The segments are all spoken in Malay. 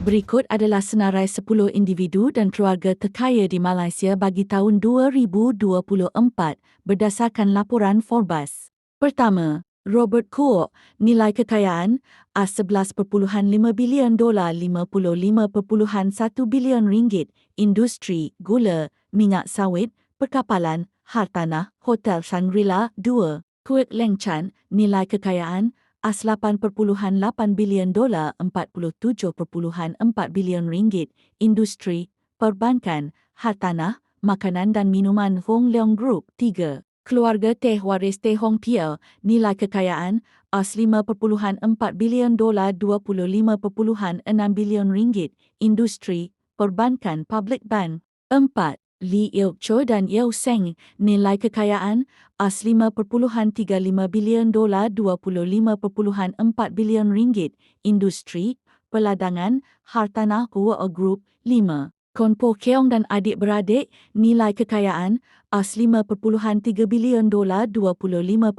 Berikut adalah senarai 10 individu dan keluarga terkaya di Malaysia bagi tahun 2024 berdasarkan laporan Forbes. Pertama, Robert Koch, nilai kekayaan A11.5 bilion dolar 55.1 bilion ringgit, industri, gula, minyak sawit, perkapalan, hartanah, hotel Shangri-La 2. Kuek Leng Chan, nilai kekayaan A8.8 bilion dolar 47.4 bilion ringgit, industri, perbankan, hartanah, makanan dan minuman Hong Leong Group 3 keluarga Teh Waris Teh Hong Pia nilai kekayaan AS5.4 bilion dolar 25.6 bilion ringgit, industri, perbankan Public Bank. 4. Lee Ilk Cho dan Yeo Seng nilai kekayaan AS5.35 bilion dolar 25.4 bilion ringgit, industri, peladangan, hartanah Hua Group 5. Kon Po Keong dan adik-beradik nilai kekayaan AS5.3 bilion dolar 25.2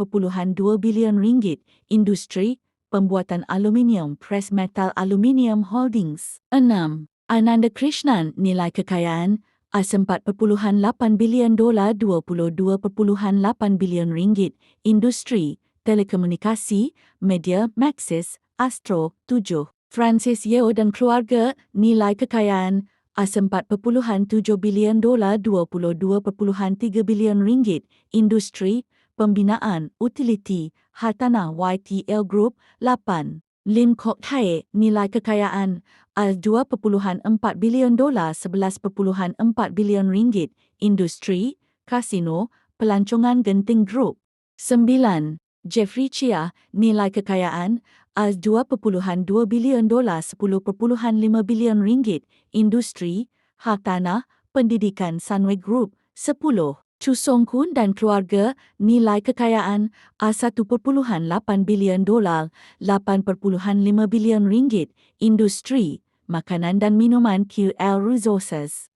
bilion ringgit, industri, pembuatan aluminium Press Metal Aluminium Holdings. 6. Ananda Krishnan nilai kekayaan AS4.8 bilion dolar 22.8 bilion ringgit, industri, telekomunikasi, media Maxis, Astro 7. Francis Yeo dan keluarga nilai kekayaan A4.7 bilion dolar 22.3 bilion ringgit, industri, pembinaan, utiliti, hartanah YTL Group 8. Lim Kok Thai, nilai kekayaan A2.4 bilion dolar 11.4 bilion ringgit, industri, kasino, pelancongan genting group. 9. Jeffrey Chia, nilai kekayaan A2.2 bilion dolar 10.5 bilion ringgit, industri, hak tanah, pendidikan Sunway Group 10. Chu Song Kun dan keluarga nilai kekayaan A1.8 bilion dolar 8.5 bilion ringgit, industri, makanan dan minuman QL Resources.